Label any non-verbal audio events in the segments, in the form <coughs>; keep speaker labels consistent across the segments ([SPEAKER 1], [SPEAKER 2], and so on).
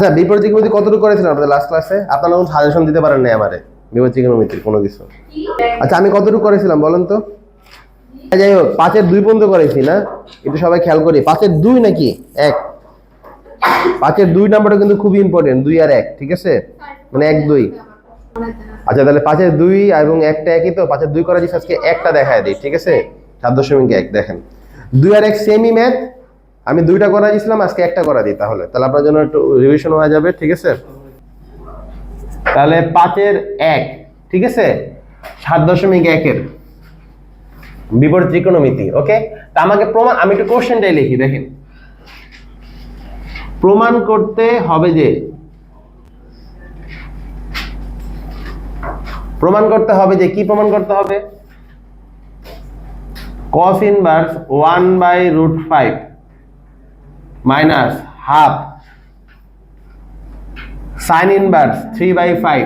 [SPEAKER 1] আচ্ছা বিপরীত ত্রিকোণমিতি কতটুকু করেছিলেন আপনাদের লাস্ট ক্লাসে আপনারা কোনো সাজেশন দিতে পারেন না আমারে? বিপরীত ত্রিকোণমিতির কোনো কিছু? আচ্ছা আমি কতটুকু করেছিলাম বলেন তো? যাই হোক, পাঁচের দুই পর্যন্ত করেছি না? একটু সবাই খেয়াল করি। পাঁচের দুই নাকি? এক। পাঁচের দুই নাম্বারটা কিন্তু খুবই ইম্পর্টেন্ট দুই আর এক, ঠিক আছে? মানে এক, দুই। আচ্ছা তাহলে পাঁচের দুই এবং একটা একই তো? পাঁচের দুই করা যাচ্ছে আজকে একটা দেখায় দিই, ঠিক আছে? সাত দশমিক এক, দেখেন। দুই আর এক সেমি ম্যাথ আমি দুইটা করা দিয়েছিলাম, আজকে একটা করা দিই তাহলে। তাহলে আপনার জন্য একটু রিভিশন হয়ে যাবে, ঠিক আছে? তাহলে পাঁচের এক, ঠিক আছে? সাত দশমিক একের বিপরীত ত্রিকোণমিতি ওকে তা আমাকে প্রমাণ, আমি একটু কোশ্চেনটাই লিখি, দেখেন। প্রমাণ করতে হবে যে, প্রমাণ করতে হবে যে কি প্রমাণ করতে হবে? cos inverse one by root five minus half sine inverse three by five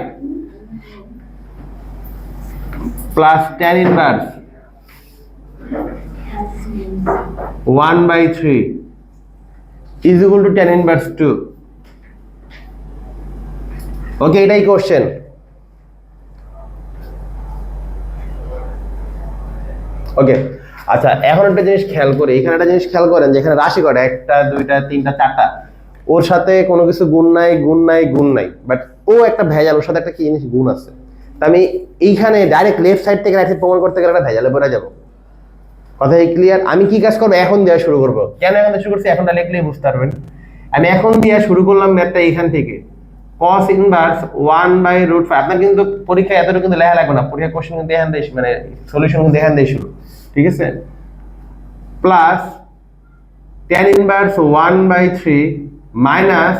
[SPEAKER 1] plus tan inverse one by three is equal to tan inverse two. Okay, এটাই কোশ্চেন ওকে। আচ্ছা এখন একটা জিনিস খেয়াল করি। এখানে একটা জিনিস খেয়াল করেন, যেখানে রাশি কটা একটা, দুইটা, তিনটা, চারটা। ওর সাথে কোনো কিছু গুণ নাই গুণ নাই গুণ নাই। বাট ও একটা ভেজাল, ওর সাথে একটা কি জিনিস গুণ আছে। আমি এইখানে ডাইরেক্ট লেফট সাইড থেকে রাইট সাইড প্রমাণ করতে গেলে একটা ভেজালে পড়ে যাব। কথা ক্লিয়ার আমি কি কাজ করব? এখন দেওয়া শুরু করব। কেন এখন শুরু করছি? এখন লিখলেই বুঝতে পারবেন। আমি এখন দিয়ে শুরু করলাম ম্যাথটা এইখান থেকে। Cos inverse one by root five আপনার কিন্তু পরীক্ষা এতটুকু কিন্তু লেখা লাগবে না। পরীক্ষা কোশ্চেন কিন্তু এখান দিয়ে মানে সলিউশন কিন্তু এখান দিয়ে শুরু। ঠিক আছে? Plus tan inverse one by three minus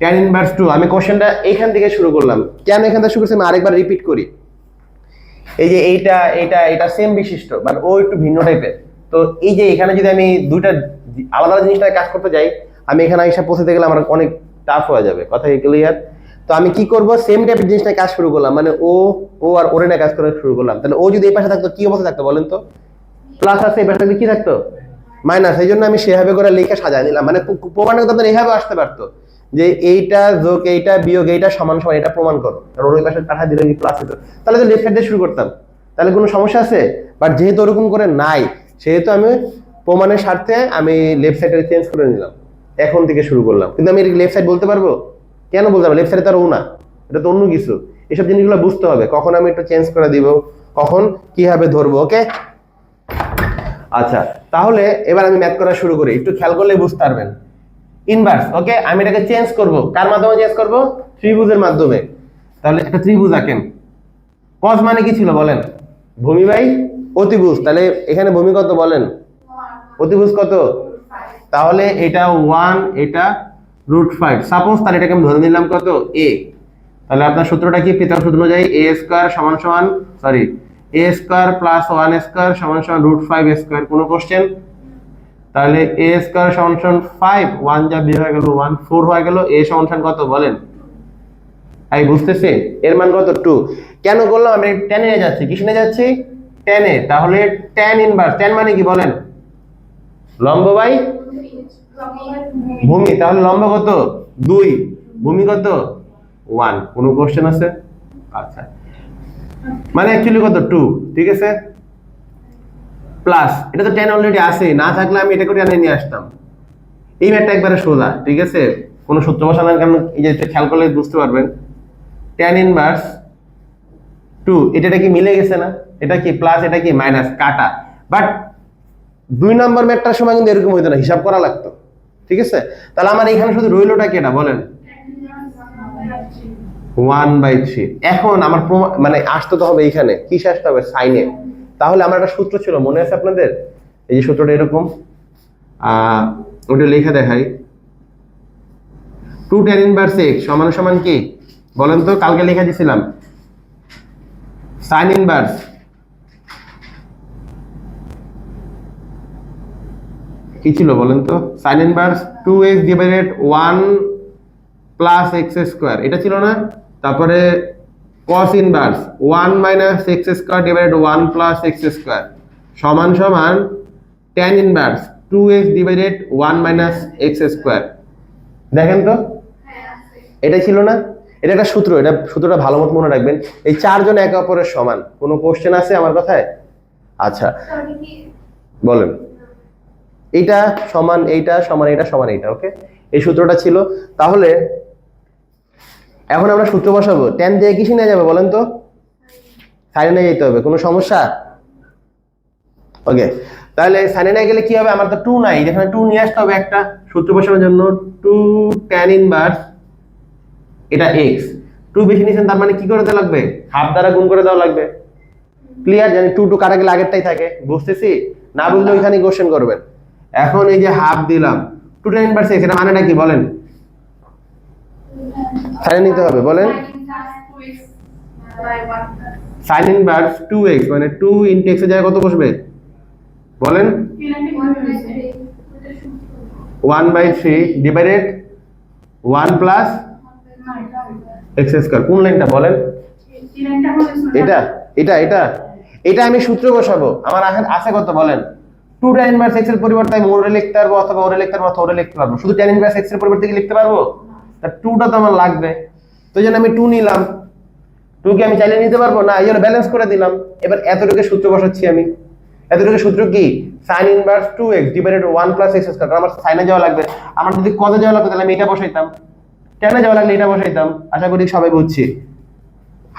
[SPEAKER 1] tan inverse two আমি কোশ্চেনটা এইখান থেকে শুরু করলাম। কেন এখান থেকে শুরু করছি? আমি আরেকবার রিপিট করি। এই যে এইটা এইটা এটা সেম বিশিষ্ট বাট ও একটু ভিন্ন টাইপের তো এই যে এখানে যদি আমি দুইটা আলাদা আলাদা জিনিসটা কাজ করতে যাই, আমি এখানে এসে পৌঁছতে গেলে আমার অনেক টাফ হয়ে যাবে। কথা ক্লিয়ার তো আমি কি করব? সেম টাইপের জিনিসটা কাজ শুরু করলাম। মানে ও ও আর ওরে না কাজ করা শুরু করলাম। তাহলে ও যদি এই পাশে থাকতো, কি অবস্থা থাকতো বলেন তো? প্লাস আছে, এই পাশে কি থাকতো? মাইনাস এই জন্য আমি সেভাবে করে লিখে সাজায় নিলাম। মানে প্র- প্রমাণ আপনার এইভাবে আসতে পারতো। যে এইটা যোগ, এইটা বিয়োগ, এইটা সমান সমান, এটা প্রমাণ করো। কারণ ওই পাশে পাঠা দিলে প্লাস হতো তাহলে তো লেফট দিয়ে শুরু করতাম। তাহলে কোনো সমস্যা আছে? বাট যেহেতু ওরকম করে নাই, সেহেতু আমি প্রমাণের স্বার্থে আমি লেফট সাইডে চেঞ্জ করে নিলাম। এখন থেকে শুরু করলাম। কিন্তু আমি লেফট সাইড বলতে পারব? কেন বলতে পারব লেফট সাইডে ও না। এটা তো অন্য কিছু। এসব জিনিসগুলো বুঝতে হবে। কখন আমি একটু চেঞ্জ করে দিব, কখন কীভাবে ধরবো ওকে আচ্ছা তাহলে এবার আমি ম্যাথ করা শুরু করি। একটু খেয়াল করলে বুঝতে পারবেন। ইনভার্স ওকে আমি এটাকে চেঞ্জ করব। কার মাধ্যমে চেঞ্জ করব? ত্রিভুজের মাধ্যমে। তাহলে একটা ত্রিভুজ আঁকেন। কস মানে কি ছিল বলেন? ভূমি বাই অতিভুজ। তাহলে এখানে ভূমি কত বলেন? অতিভুজ কত? তাহলে এটা ওয়ান এটা রুট ফাইভ। সাপোজ তাহলে এটাকে আমি ধরে নিলাম কত? এ। তাহলে আপনার সূত্রটা কি? পিতার সূত্র অনুযায়ী এ স্কোয়ার সমান সমান sorry a square plus one square সমান সমান রুট ফাইভ স্কোয়ার। কোনো কোশ্চেন তাহলে এ স্কোয়ার সমান সমান ফাইভ ওয়ান যা বের হয়ে গেল ওয়ান ফোর হয়ে গেল, এ সমান সমান কত? বলেন। আমি বুঝতেছি? এর মান কত? টু কেন করলাম আমি টেনে যাচ্ছি। কিসে যাচ্ছি? টেনে তাহলে টেন ইনভার্স টেন মানে কি? বলেন। লম্ব বাই? ভূমি, তাহলে লম্ব কত? দুই। ভূমি কত? ওয়ান। কোনো কোশ্চেন আছে? আচ্ছা। মানে অ্যাকচুয়ালি কত? টু। ঠিক আছে? প্লাস এটা তো টেন অলরেডি আছে না থাকলে আমি এটা করে টেনে নিয়ে আসতাম। এই ম্যাটটা একবারে সোজা, ঠিক আছে? কোনো সূত্র বসানোর কারণ এই যে খেয়াল করলে বুঝতে পারবেন। টেন ইনভার্স টু এটা এটা কি মিলে গেছে না? এটা কি প্লাস এটা কি মাইনাস কাটা। বাট দুই নম্বর ম্যাটটার সময় কিন্তু এরকম হইতো না। হিসাব করা লাগতো। ঠিক আছে? তাহলে আমার এখানে শুধু রইলটা কেটা বলেন। ওয়ান বাই থ্রি এখন আমার মানে আসতে তো হবে এইখানে। কি আসতে হবে? সাইনে তাহলে আমার একটা সূত্র ছিল, মনে আছে আপনাদের? এই যে সূত্রটা এরকম। ওটা লেখা দেখাই। টু টেন ইনভার্স এক্স সমান সমান কি? বলেন তো, কালকে লেখা দিয়েছিলাম সাইন ইনভার্স কি ছিল বলেন তো? Sine inverse two x divided one plus x square এটা ছিল না? তারপরে cos inverse one minus x square divided one plus x square সমান সমান tan inverse two x divided one minus x square দেখেন তো? এটা ছিল না? এটা একটা সূত্র এটা সূত্রটা ভালো মতো মনে রাখবেন। এই চারজন একে অপরের সমান। কোনো কোশ্চেন আছে আমার কথায়? আচ্ছা। বলেন। এইটা সমান এইটা সমান এইটা সমান এইটা ওকে এই সূত্রটা ছিল। তাহলে এখন আমরা সূত্র বসাবো। টেন দিয়ে কিসে নিয়ে যাবে বলেন তো? সাইনে নিয়ে যেতে হবে, কোনো সমস্যা? ওকে তাহলে সাইনে নিয়ে গেলে কি হবে? আমার তো টু নাই, যেখানে টু নিয়ে আসতে হবে একটা সূত্র বসানোর জন্য। টু ট্যান ইনভার্স এটা এক্স টু বেশি নিয়েছেন, তার মানে কি করে দেওয়া লাগবে? হাফ দ্বারা গুণ করে দেওয়া লাগবে। ক্লিয়ার জানি টু টু কাটা গেলে আগেরটাই থাকে। বুঝতেছি? না বুঝলে ওইখানে কোশ্চেন করবেন। এখন এই যে হাফ দিলাম টু টেন এক্স এটা মানেটা কি বলেন? সাইন নিতে হবে, বলেন। সাইন ইনভার্স টু এক্স মানে টু ইন্টু এক্সের জায়গায় কত বসবে? বলেন। One by three divided one plus x square কোন লাইনটা বলেন? এটা এটা এটা এটা আমি সূত্র বসাবো। আমার আছে কত বলেন? টু tan ইনভার্স এক্সের পরিবর্তে আমি ওরে লিখতে পারব অথবা ওরে লিখতে পারব, অথবা ওরে লিখতে পারব। শুধু tan ইনভার্স এক্সের পরিবর্তে কি লিখতে পারব? তা টুটা তো আমার লাগবে। তো জন্য আমি টু নিলাম। টু কি আমি চাইলে নিতে পারব? না, এই জন্য ব্যালেন্স করে দিলাম। এবার এতটুকু সূত্র বসাচ্ছি আমি। এতটুকু সূত্র কি? Sine inverse two x divided one plus x square আমার সাইনে যাওয়া লাগবে। আমার যদি কত যাওয়া লাগবে তাহলে আমি এটা বসাইতাম। টেনে যাওয়া লাগলে এটা বসাইতাম। আশা করি সবাই বুঝছি।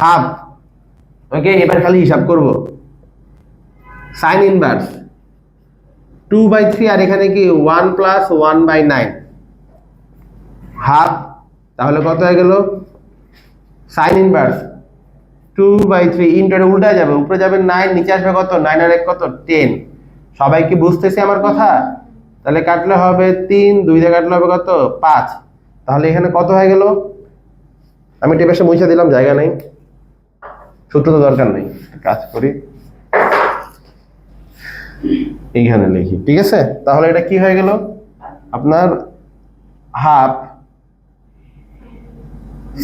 [SPEAKER 1] হাফ। ওকে এবার খালি হিসাব করব। Sine inverse two by three আর এখানে কি one plus one by nine half তাহলে কত হয়ে গেল? Sine inverse two by three ইন্টারে উল্টা যাবে, উপরে যাবে নাইন নিচে আসবে কত? নাইন আর এক কত? টেন সবাই কি বুঝতেছে আমার কথা? তাহলে কাটলে হবে তিন, দুই দিয়ে কাটলে হবে কত? পাঁচ। তাহলে এখানে কত হয়ে গেল? আমি টেপে মুছে দিলাম, জায়গা নেই। সূত্র তো দরকার নেই, কাজ করি। এইখানে লিখি, ঠিক আছে? তাহলে এটা কি হয়ে গেল? আপনার half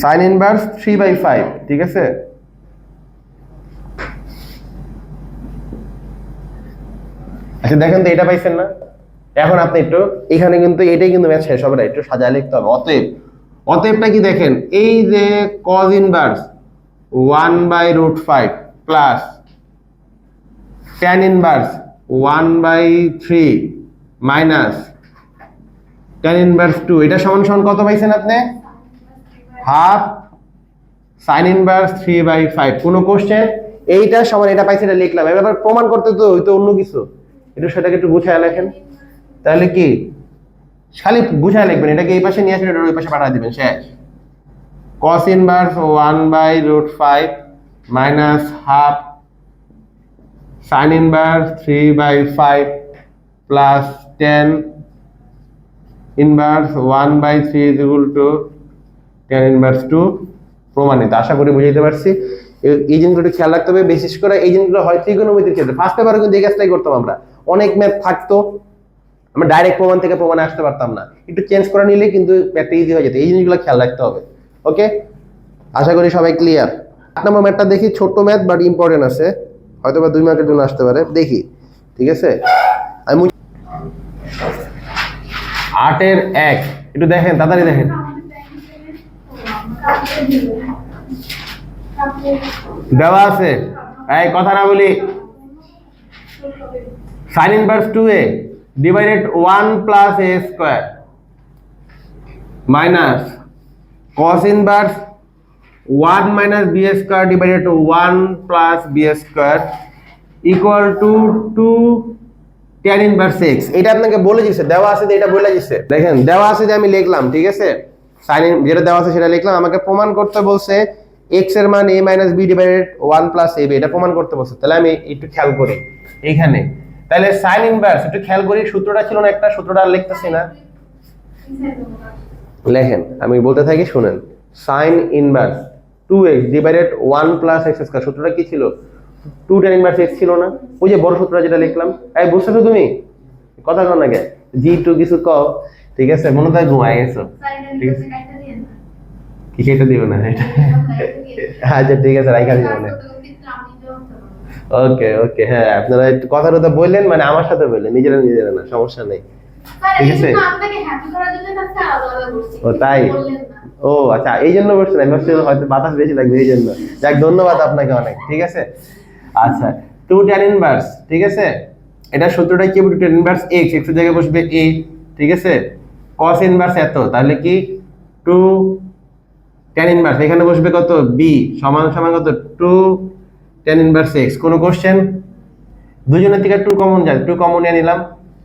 [SPEAKER 1] sine inverse three by five ঠিক আছে? আচ্ছা দেখেন তো এটা পাইছেন না? এখন আপনি একটু, এখানে কিন্তু এটাই কিন্তু ম্যাচ শেষ হবে না, একটু সাজায় লিখতে হবে। অতএব, অতএবটা কি দেখেন? এই যে cos inverse one by root five plus tan inverse one by three minus tan inverse two. এটা সমান সমান কত পাইছেন আপনি? Half sine inverse three by five. কোনো কোশ্চেন এইটা সমান এটা পাইছে এটা লিখলাম। এবার প্রমাণ করতে তো ওই তো অন্য কিছু। একটু সেটাকে একটু গুছায় লেখেন। তাহলে কি? খালি গুছায় লিখবেন। এটাকে এই পাশে নিয়ে আসবেন, এটা ওই পাশে পাঠিয়ে দিবেন। শেষ। cos inverse one by root five minus half sine inverse three by five plus tan inverse one by three is equal to tan inverse two প্রমাণিত। আশা করি বুঝাইতে পারছি। এই জিনিসগুলো খেয়াল রাখতে হবে। বিশেষ করে এই জিনিসগুলো হয় ত্রিকোণমিতির ক্ষেত্রে। ফার্স্ট পেপারে কিন্তু এই কাজটাই করতাম আমরা। অনেক ম্যাথ থাকতো। আমরা ডাইরেক্ট প্রমাণ থেকে প্রমাণে আসতে পারতাম না। একটু চেঞ্জ করে নিলে কিন্তু ম্যাথটা ইজি হয়ে যেত। এই জিনিসগুলো খেয়াল রাখতে হবে। ওকে আশা করি সবাই ক্লিয়ার আট নম্বর ম্যাথটা দেখি। ছোট ম্যাথ বাট ইম্পর্টেন্ট আছে। হয়তো বা দুই মার্কের জন্য আসতে পারে। দেখি, ঠিক আছে? আমি আটের এক। একটু দেখেন, তাড়াতাড়ি দেখেন। দেওয়া আছে। এই কথা না বলি। Sine inverse two a divided one plus a square minus cos inverse one minus b square divided one plus b square equal to two tan inverse x এটা আপনাকে বলে দিচ্ছে দেওয়া আছে যে এটা বলে দিচ্ছে দেখেন, দেওয়া আছে যে আমি লিখলাম, ঠিক আছে? সাইন যেটা দেওয়া আছে সেটা লিখলাম, আমাকে প্রমাণ করতে বলছে এক্সের মান a minus b divided one plus a b এটা প্রমাণ করতে বলছে। তাহলে আমি একটু খেয়াল করি এইখানে তাহলে সাইন ইনভার্স একটু খেয়াল করি, সূত্রটা ছিল না একটা, সূত্রটা আর লিখতেছি না। লেখেন, আমি বলতে থাকি, শুনেন। Sine inverse two x divided one plus x square সূত্রটা কি ছিল? টু টেন ইনভার্স এক্স ছিল না। ওই যে বড় সূত্রটা যেটা লিখলাম। এই বুঝছ তো তুমি? কথা কও না কে জি টু কিছু কও ঠিক আছে মনে হয় ঘুমায় গেছো। কি সেটা দিও না? এটা আচ্ছা ঠিক আছে রাইখা দিও না ওকে ওকে হ্যাঁ আপনারা একটু কথা টথা বললেন মানে আমার সাথে বললেন নিজেরা নিজেরা না সমস্যা নেই। ঠিক আছে? ও তাই। ও আচ্ছা এই জন্য বসছেন আমি হয়তো বাতাস বেশি লাগবে এই জন্য যাক, ধন্যবাদ আপনাকে অনেক, ঠিক আছে? আচ্ছা টু ট্যান ইনভার্স ঠিক আছে? এটা সূত্রটা কি হবে ট্যান ইনভার্স এক্স এক্স জায়গায় বসবে এ ঠিক আছে? কস ইনভার্স এত, তাহলে কি? টু ট্যান ইনভার্স এখানে বসবে কত? বি সমান সমান কত? টু ট্যান ইনভার্স এক্স কোনো কোশ্চেন দুজনের থেকে টু কমন যায় টু কমন নিয়ে নিলাম,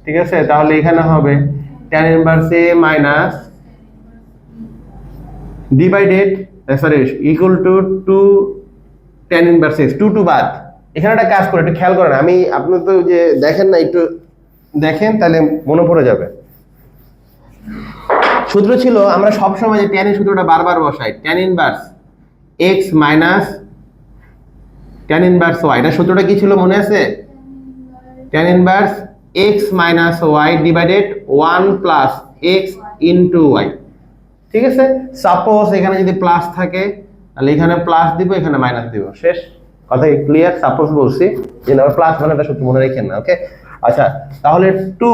[SPEAKER 1] ঠিক আছে? তাহলে এখানে হবে tan inverse a minus divided sorry equal to two tan inverse two two বাদ এখানে একটা কাজ করে, একটু খেয়াল করেন, আমি আপনার তো যে দেখেন না, একটু দেখেন, তাহলে মনে পড়ে যাবে। সূত্র ছিল, আমরা সবসময় যে ট্যানের সূত্রটা বারবার বসাই tan inverse x minus tan inverse y এটা সূত্রটা কি ছিল মনে আছে? Tan inverse x minus y divided one plus x into y ঠিক আছে? সাপোজ এখানে যদি প্লাস থাকে, তাহলে এখানে প্লাস দিব, এখানে মাইনাস দিব। শেষ? কথা ক্লিয়ার সাপোজ বলছি, যে না প্লাস মানে একটা সূত্র মনে রেখেন না ওকে আচ্ছা তাহলে টু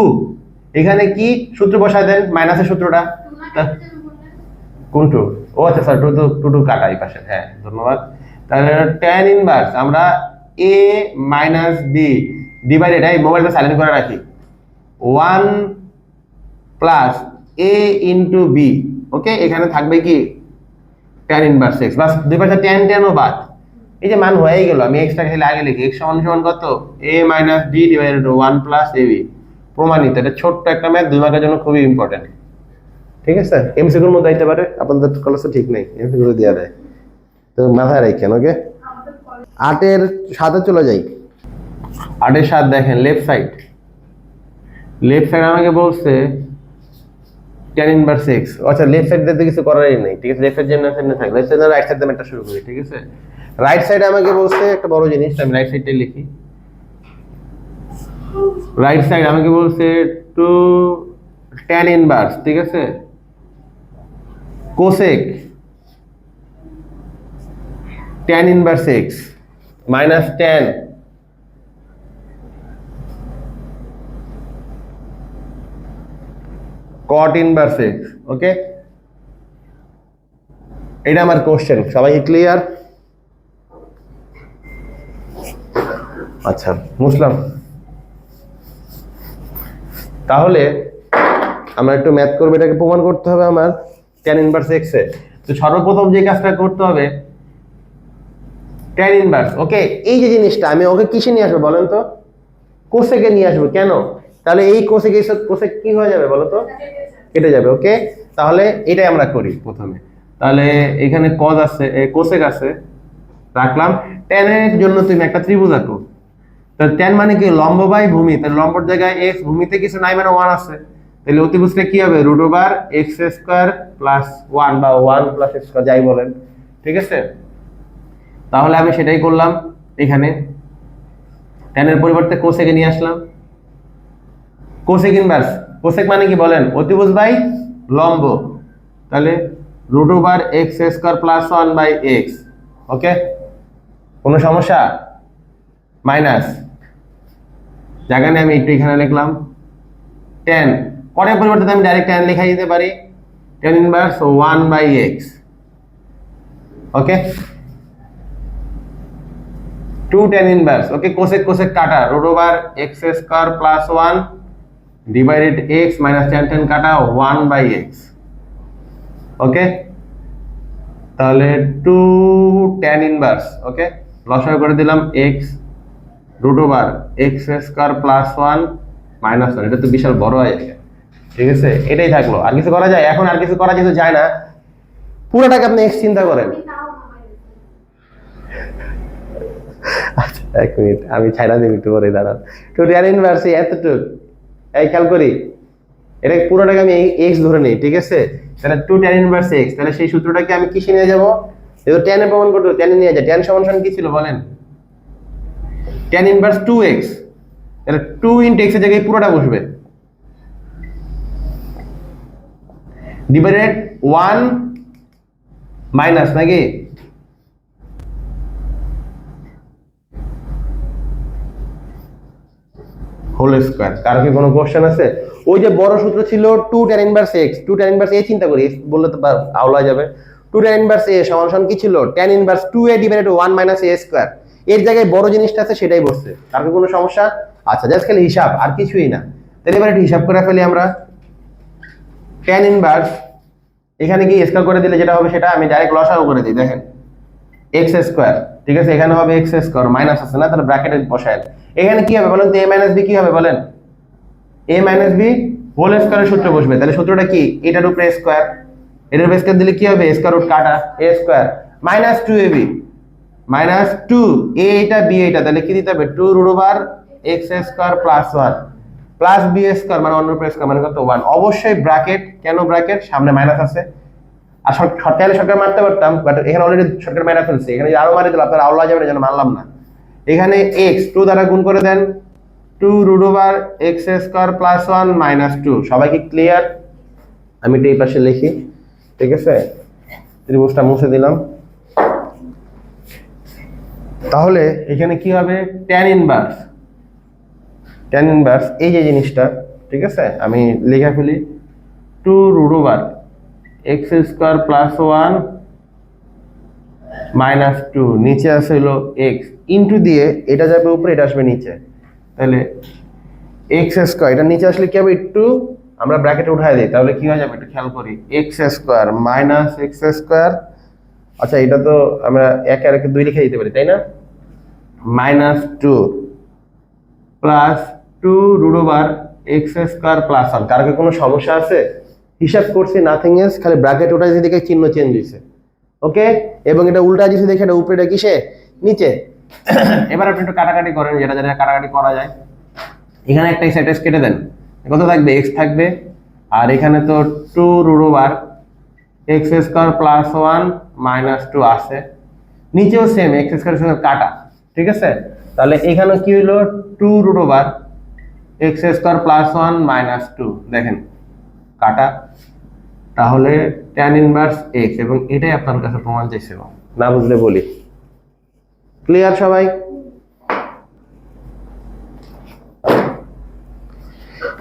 [SPEAKER 1] এখানে কি সূত্র বসায় দেন? মাইনাসের সূত্রটা? কোন টু ও আচ্ছা sir two two two two কাটা পাশে হ্যাঁ ধন্যবাদ। তাহলে ট্যান ইনভার্স আমরা এ মাইনাস বি ডিভাইডেড এই মোবাইলটা সাইলেন্ট করে রাখি। One plus a into b okay এখানে থাকবে কি? ট্যান ইনভার্স এক্স বাস দুই পাশে ট্যান ট্যানও বাদ। এই যে মান হয়ে গেল, আমি এক্সট্রা খেলে আগে লিখি এক্স সমান সমান কত? A minus b divided one plus a b প্রমাণিত, এটা ছোট্ট একটা ম্যাথ দুই মার্কের জন্য খুবই ইম্পর্টেন্ট ঠিক আছে? এমসিকিউর মধ্যে আইতে পারে আপনাদের কলেজে ঠিক নেই এমসিকিউ দেওয়া দেয় তো মাথায় রাখেন ওকে আটের সাথে চলে যাই। আটের সাত দেখেন লেফট সাইড লেফট সাইড আমাকে বলছে টেন ইনভার্স এক্স আচ্ছা লেফট সাইড দিতে কিছু করারই নেই, ঠিক আছে? লেফট সাইড যেমন সাইড থাকে লেফট সাইড রাইট সাইড একটা শুরু করি, ঠিক আছে? রাইট সাইডে আমাকে বলছে একটা বড় জিনিস, আমি রাইট সাইডটাই লিখি। রাইট সাইড আমাকে বলছে টু টেন ইনভার্স ঠিক আছে? Cosec tan inverse x minus tan cot inverse x okay এটা আমার কোশ্চেন সবাই ক্লিয়ার আচ্ছা বুঝলাম তাহলে আমরা একটু ম্যাথ করব, এটাকে প্রমাণ করতে হবে আমার ট্যান ইনভার্স এক্স তো সর্বপ্রথম যে কাজটা করতে হবে ট্যান ইনভার্স ওকে এই যে জিনিসটা, আমি ওকে কিসে নিয়ে আসব বলেন তো? কোসেকে নিয়ে আসব, কেন? তাহলে এই কোসেক কোসেক কি হয়ে যাবে বলো তো? কেটে যাবে ওকে তাহলে এটাই আমরা করি প্রথমে। তাহলে এখানে কজ আছে কোসেক আছে, রাখলাম। ট্যানের জন্য তুমি একটা ত্রিভুজ আঁকো। তাহলে ট্যান মানে কি? লম্ব বাই ভূমি। তাহলে লম্বর জায়গায় এক্স ভূমিতে কিছু নাই মানে ওয়ান আছে। তাহলে অতিভুজটা কি হবে? Root over x square plus one বা ওয়ান প্লাস স্কোয়ার যাই বলেন। ঠিক আছে? তাহলে আমি সেটাই করলাম এখানে। ট্যানের পরিবর্তে কোসেকে নিয়ে আসলাম। কোসেক ইনভার্স কোসেক মানে কি বলেন? অতিভুজ বাই লম্ব। তাহলে root over x square plus one by x okay? কোনো সমস্যা? মাইনাস। জায়গানে আমি একটু এখানে লিখলাম। টেন পরের পরিবর্তে আমি ডাইরেক্ট টেন লেখা দিতে পারি। Tan inverse one by x okay? Two tan inverse okay? Cosec cosec কাটা। Root over x square plus one divided x minus tan tan কাটা ওয়ান বাই এক্স ওকে তাহলে টু টেন ইনভার্স ওকে লসাগু করে দিলাম x root over x square plus one minus one এটা তো বিশাল বড় হয়ে যায় ঠিক আছে? এটাই থাকল। আর কিছু করা যায়? এখন আর কিছু করা যেহেতু যায় না। পুরোটাকে আপনি এক্স চিন্তা করেন। আচ্ছা এক মিনিট। আমি ছাইড়া দিই একটু পরে দাঁড়ান। টু টেন ইনভার্স এতটুক। এই খেয়াল করি। এটা পুরোটাকে আমি এক্স ধরে নিই, ঠিক আছে? তাহলে টু টেন ইনভার্স এক্স তাহলে সেই সূত্রটাকে আমি কিসে নিয়ে যাব? যেহেতু টেনে প্রমাণ করতে টেনে নিয়ে যায় টেন সমান সমান কি ছিল বলেন? টেন ইনভার্স টু এক্স তাহলে টু ইন্টু এক্সের জায়গায় পুরোটা বসবে। ডিভাইডেড ওয়ান মাইনাস নাকি? হোল স্কোয়ার কারও কি কোনো কোশ্চেন আছে? ওই যে বড় সূত্র ছিল two tan inverse x two tan inverse a চিন্তা করি বললে তো আওলা যাবে। টু ট্যান ইনভার্স এ সমান কি ছিল? Tan inverse two a divided one minus a square এর জায়গায় বড় জিনিসটা আছে, সেটাই বসছে। তার কোনো সমস্যা? আচ্ছা জাস্ট খালি হিসাব, আর কিছুই না। তাহলে এবার একটু হিসাব করে ফেলি আমরা। ট্যান ইনভার্স এখানে কি স্কোয়ার করে দিলে যেটা হবে সেটা? আমি ডাইরেক্ট লসাও করে দিই, দেখেন। এক্স স্কোয়ার ঠিক আছে? এখানে হবে এক্স স্কোয়ার মাইনাস আছে না? তাহলে ব্র্যাকেটে বসায়। এখানে কি হবে বলেন তো এ মাইনাস বি কি হবে বলেন? এ মাইনাস বি হোল স্কোয়ারের সূত্র বসবে। তাহলে সূত্রটা কি? এটার উপরে স্কোয়ার এটার উপরে স্কোয়ার দিলে কি হবে? স্কোয়ার রুট কাটা। A square minus two a b minus two a এটা বি এটা। তাহলে কি দিতে হবে? Two root over x square plus one plus b square মানে অন্য উপরে স্কোয়ার মানে কত? ওয়ান অবশ্যই ব্র্যাকেট কেন ব্র্যাকেট সামনে মাইনাস আছে। আর শর্ট শর্টকাট মারতে পারতাম বাট এখানে অলরেডি শর্টকাট মারা ফেলছে এখানে আরও মারি দিলে আপনার আওলা যাবে যেন মারলাম না। এখানে এক্স টু দ্বারা গুণ করে দেন two root over x square plus one minus two সবাই কি ক্লিয়ার আমি এটা এই পাশে লিখি, ঠিক আছে? ত্রিভুজটা মুছে দিলাম। তাহলে এখানে কি হবে? ট্যান ইনভার্স ট্যান ইনভার্স এই যে জিনিসটা, ঠিক আছে? আমি লেখা ফেলি। Two root over x square plus one minus two নিচে আসে হলো এক্স ইন্টু দিয়ে এটা যাবে উপরে, এটা আসবে নিচে। তাহলে এক্স স্কোয়ার এটা নিচে আসলে কি হবে একটু, আমরা ব্র্যাকেটে উঠাই দিই, তাহলে কি হয়ে যাবে একটু খেয়াল করি x square minus x square আচ্ছা এটা তো আমরা একে আর একে দুই লিখে দিতে পারি, তাই না? Minus two plus two root over x square plus one কার কোনো সমস্যা আছে? হিসাব করছি নাথিং এস খালি ব্র্যাকেট ওটা দেখে চিহ্ন চেঞ্জ হয়েছে ওকে এবং এটা উল্টা দিয়েছে দেখে এটা উপরে এটা কিসে? নিচে। <coughs> এবার আপনি একটু কাটাকাটি করেন, যেটা যেটা কাটাকাটি করা যায়। এখানে একটা এক্স কেটে দেন। কত থাকবে? এক্স থাকবে। আর এখানে তো two root over x square plus one minus two আছে। নিচেও সেম এক্স স্কোয়ার সঙ্গে কাটা। ঠিক আছে? তাহলে এখানে কি হলো two root over x square plus one minus two দেখেন, কাটা। তাহলে ট্যান ইনভার্স এক্স এবং এটাই আপনার কাছে প্রমাণ চাইছিল না বুঝলে বলি। ক্লিয়ার সবাই?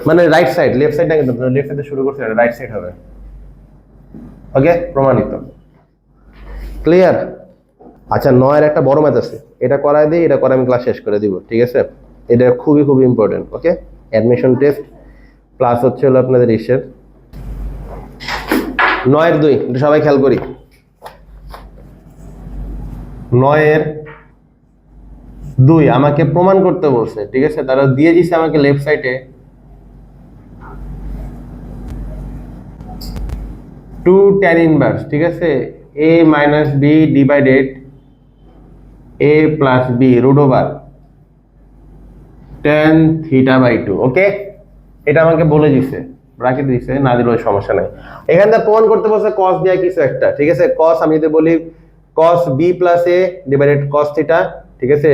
[SPEAKER 1] মানে রাইট সাইড লেফট সাইড না কিন্তু লেফট সাইডে শুরু করছে রাইট সাইড হবে। ওকে প্রমাণিত। ক্লিয়ার আচ্ছা নয়ের একটা বড় ম্যাচ আছে। এটা করায় দিই, এটা করে আমি ক্লাস শেষ করে দিব, ঠিক আছে? এটা খুবই খুবই important okay admission test plus হচ্ছে হলো আপনাদের ইসের। নয়ের দুই, এটা সবাই খেয়াল করি। নয়ের দুই, আমাকে প্রমাণ করতে বলছে, ঠিক আছে? তারা দিয়ে দিছে আমাকে লেফট সাইডে টু ট্যান ইনভার্স ঠিক আছে? A minus b divided a plus b root over tan theta by two okay এটা আমাকে বলে দিছে রাখি দিছে, না দিলেও সমস্যা নাই। এখান থেকে প্রমাণ করতে বলছে কস দেওয়া কিছু একটা, ঠিক আছে? কস আমি যদি বলি cos b plus a divided cos theta ঠিক আছে?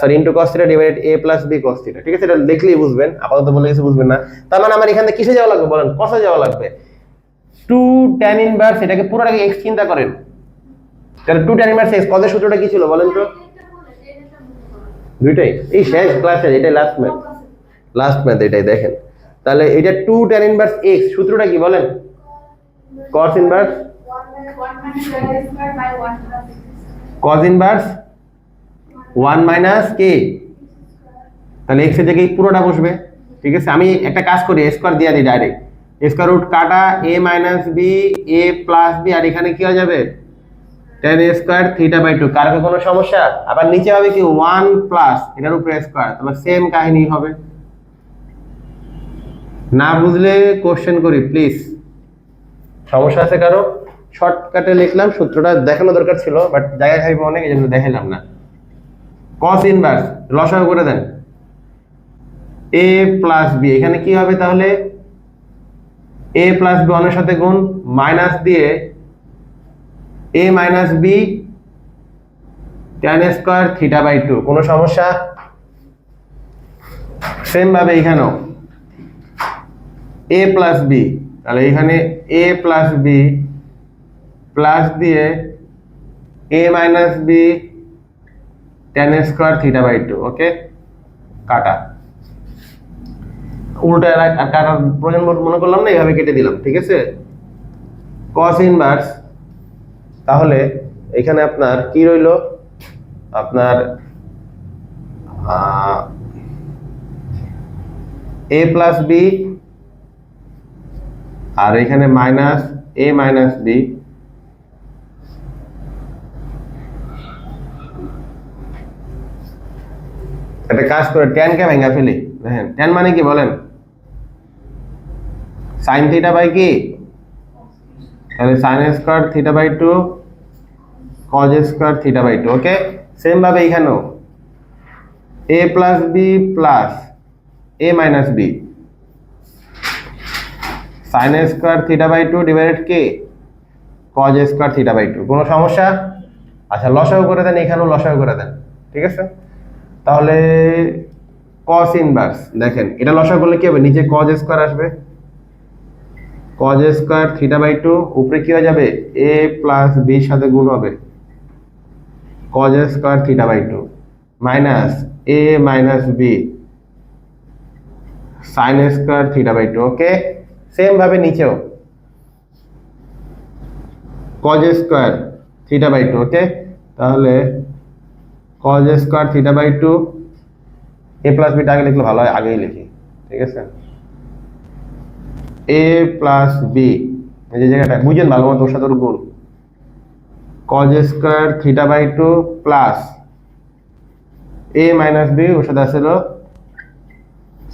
[SPEAKER 1] Sorry into cos theta divided a plus b cos theta ঠিক আছে? এটা লিখলেই বুঝবেন। আপাতত বলে কিছু বুঝবেন না। তার মানে আমার এখানে কিসে যাওয়া লাগবে বলেন? কসে যাওয়া লাগবে। টু ট্যান ইনভার্স এটাকে পুরোটাকে এক্স চিন্তা করেন। তাহলে টু ট্যান ইনভার্স এক্স কজের সূত্রটা কি ছিল বলেন তো? দুইটাই। এই শেষ ক্লাসে এটাই লাস্ট ম্যাথ লাস্ট ম্যাথ এটাই দেখেন। তাহলে এটা টু ট্যান ইনভার্স এক্স সূত্রটা কি বলেন? Cos inverse cos inverse one minus কে? তাহলে এক্সের জায়গায় পুরোটা বসবে। ঠিক আছে? আমি একটা কাজ করি স্কোয়ার দিয়ে দিই ডাইরেক্ট স্কোয়ার রুট কাটা a minus b a plus b আর এখানে কি হয়ে যাবে? Tan square theta by two কার কোনো সমস্যা? আবার নিচে হবে কি ওয়ান প্লাস এটার উপরে স্কোয়ার তারপর সেম কাহিনী হবে। না বুঝলে কোশ্চেন করি প্লিজ সমস্যা আছে কারও? শর্টকাটে লিখলাম, সূত্রটা দেখানো দরকার ছিল বাট জায়গায় খাইবে অনেক, এই জন্য না। কস ইনভার্স লসাগু করে দেন। এ প্লাস বি এখানে কি হবে তাহলে? এ প্লাস বি ওয়ানের সাথে গুণ মাইনাস দিয়ে a minus b tan square theta by two কোনো সমস্যা? সেম ভাবে এখানেও এ প্লাস বি তাহলে এখানে এ প্লাস বি প্লাস দিয়ে a minus b tan square theta by two okay কাটা। উল্টা কাটার প্রয়োজন মনে করলাম না, এইভাবে কেটে দিলাম, ঠিক আছে? কস ইনভার্স তাহলে এখানে আপনার কি রইল? আপনার এ প্লাস বি আর এখানে মাইনাস এ মাইনাস বি একটা কাজ করে কে ভেঙে ফেলি। দেখেন ট্যান মানে কি বলেন? সাইন থিটা বাই কি? তাহলে sine square theta by two cos square theta by two okay same ভাবে এখানেও। A plus b plus a minus b sine square theta by two divided K cos square theta by two কোনো সমস্যা? আচ্ছা লসাগু করে দেন, এখানেও লসাগু করে দেন, ঠিক আছে? তাহলে কস ইনভার্স দেখেন, এটা লসাগু করলে কি হবে? নিচে কজ স্কোয়ার আসবে। Cos square theta by two উপরে কি হয়ে যাবে? এ প্লাস বির সাথে গুণ হবে। Cos square theta by two minus a minus b sine square theta by two okay same ভাবে নিচেও। Cos square theta by two okay তাহলে cos square theta by two a plus beta আগে লিখলে ভালো হয়, আগেই লিখি, ঠিক আছে? এ প্লাস বি এই যে জায়গাটা, বুঝেন ভালো মতো, ওর সাথে গুণ। Cos square theta by two plus a minus b ওর সাথে আসছিল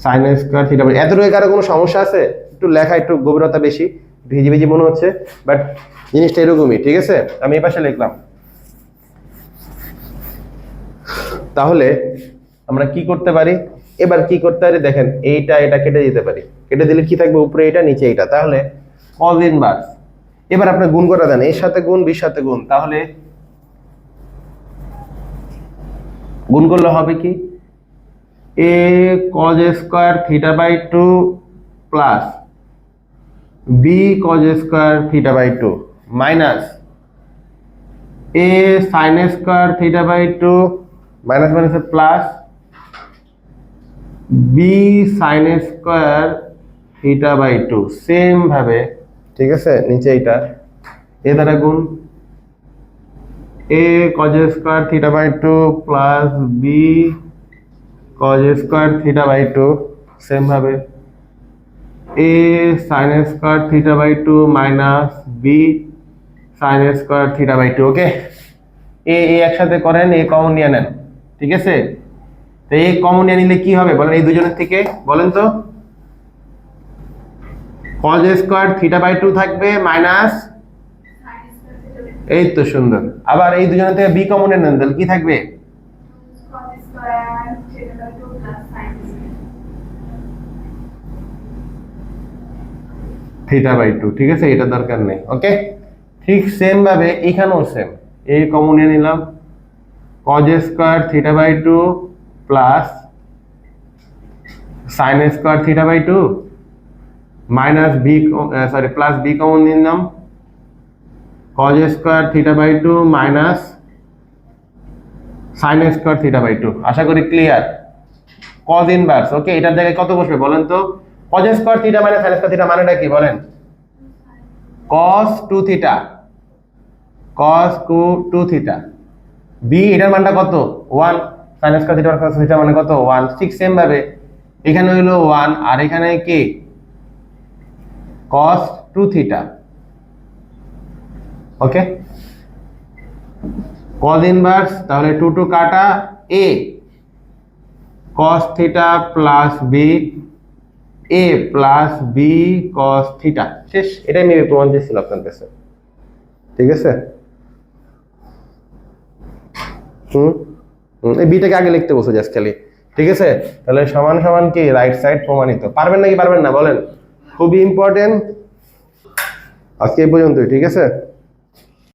[SPEAKER 1] সাইন স্কোয়ার থিটা বাই এতটুকু কারও কোনো সমস্যা আছে? একটু লেখা, একটু গভীরতা বেশি, ভিজি ভিজি মনে হচ্ছে বাট জিনিসটা এরকমই, ঠিক আছে? আমি এই পাশে লিখলাম। তাহলে আমরা কি করতে পারি? এবার কি করতে পারি? দেখেন, এইটা, এটা কেটে দিতে পারি। কেটে দিলে কি থাকবে? উপরে এটা নিচে এটা তাহলে কজ ইনভার্স এবার আপনি গুণ করে দেন। এর সাথে গুণ, বির সাথে গুণ। তাহলে গুণ করলে হবে কি? A cos square theta by two plus b cos square theta by two minus a sine square theta by two minus minus plus b sine square theta by two same ভাবে, ঠিক আছে? নিচে এইটা। এ দ্বারা গুণ a cos square theta by two plus b cos square theta by two same ভাবে a sine square theta by two minus b sine square theta by two okay a একসাথে করেন এ কমন নিয়ে নেন। ঠিক আছে? তো এই common নিলে কি হবে? বলেন এই দুজনের থেকে, বলেন তো। Cos square theta by two থাকবে মাইনাস এই তো সুন্দর। আবার এই দুজনের থেকে বি কমন নেন, তাহলে কি থাকবে? থিটা বাই টু ঠিক আছে? এটা দরকার নেই ওকে ঠিক সেম ভাবে এখানেও সেম এই কমন নিলাম। Cos square theta by two plus sine square theta by two minus b sorry plus b common নিলাম। Cos square theta by two minus sine square theta by two আশা করি clear cos inverse okay এটার জায়গায় কত বসবে বলেন তো? Cos square theta minus sine square theta মানেটা কি বলেন? Cos two theta cos two two theta b এটার মানটা কত? One sine square theta cos theta মানে কত? ওয়ান ঠিক সেম ভাবে। এখানে হইল ওয়ান আর এখানে কে? Cos two theta okay cos inverse তাহলে টু টু কাটা a cos theta plus b a plus b cos theta শেষ, এটাই মেবি প্রমাণ দিয়েছিল আপনার কাছে। ঠিক আছে হুম হুম, এই বিটাকে আগে লিখতে বসে জাস্ট খালি। ঠিক আছে? তাহলে সমান সমান কি? রাইট সাইড প্রমাণিত। পারবেন নাকি পারবেন না? বলেন। খুবই ইম্পর্টেন্ট আজকে এই পর্যন্তই ঠিক আছে?